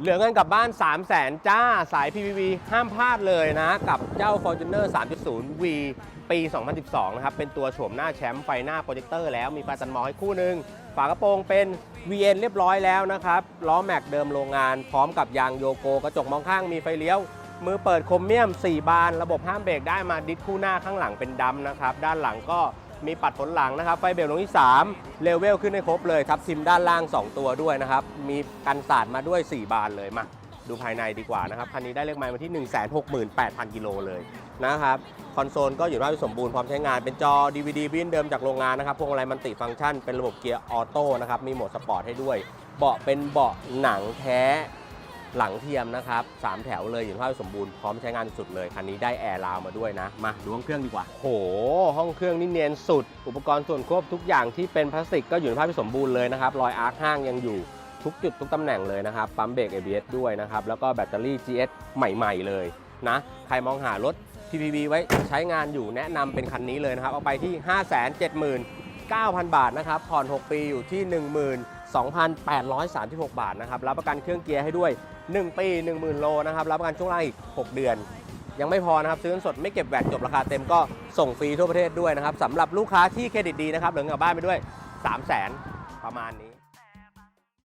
เหลือเงินกลับบ้าน 3 0 0แสนจ้าสาย PPV ห้ามพลาดเลยนะ กับเจ้า Fortuner 3.0 V ปี 2012 นะครับ เป็นตัวโฉมหน้าแชมป์ไฟหน้าโปรเจคเตอร์แล้วมีไฟตันมอให้คู่หนึ่งฝากระโปรงเป็น VN เรียบร้อยแล้วนะครับ ล้อแม็กเดิมโรงงาน พร้อมกับยางโยโก กระจกมองข้างมีไฟเลี้ยว มือเปิดโครเมียม 4 บาน ระบบห้ามเบรกได้มาดิสคู่หน้าข้างหลังเป็นดำนะครับ ด้านหลังก็ มีปัดผลหลังนะครับ ไฟเบรกลงที่ 3 เลเวลขึ้นให้ครบเลยครับซิมด้านล่าง 2 ตัวด้วยนะครับ มีกันสาดมาด้วย 4 บานเลยมาดูภายในดีกว่านะครับ คันนี้ได้เลขไมล์มาที่ 168,000 กิโลเลยนะครับ คอนโซลก็อยู่ในภาพสมบูรณ์พร้อมใช้งานเป็นจอ DVD บินเดิมจากโรงงานนะครับพวงมาลัยมันติฟังก์ชันเป็นระบบเกียร์ออโต้นะครับ มีโหมดสปอร์ตให้ด้วย เบาะเป็นเบาะหนังแท้ หลังเทียมนะครับสามแถวเลยอยู่ในภาพที่สมบูรณ์พร้อมใช้งานสุดเลย คันนี้ได้แอร์ราวมาด้วยนะ มาดูห้องเครื่องดีกว่าโห ห้องเครื่องนี่เนียนสุด อุปกรณ์ส่วนควบทุกอย่างที่เป็นพลาสติกก็อยู่ในภาพที่สมบูรณ์เลยนะครับรอยอาร์คห้างยังอยู่ทุกจุดทุกตำแหน่งเลยนะครับ ปั๊มเบรก ABS ด้วยนะครับ แล้วก็แบตเตอรี่ GS ใหม่ๆเลยนะ ใครมองหารถ PPV ไว้ใช้งานอยู่แนะนำเป็นคันนี้เลยนะครับ เอาไปที่ 9,000 บาทนะครับ ผ่อน 6 ปีอยู่ที่ 12,836 บาทนะครับ รับประกันเครื่องเกียร์ให้ด้วย 1 ปี 10,000 โลนะครับ รับประกันช่วงล่างอีก 6 เดือน ยังไม่พอนะครับ ซื้อสดไม่เก็บแวตจบราคาเต็มก็ส่งฟรีทั่วประเทศด้วยนะครับสำหรับลูกค้าที่เครดิตดีนะครับเหลือเงินกลับบ้านไปด้วย 3 0 0 0 0 0 ประมาณนี้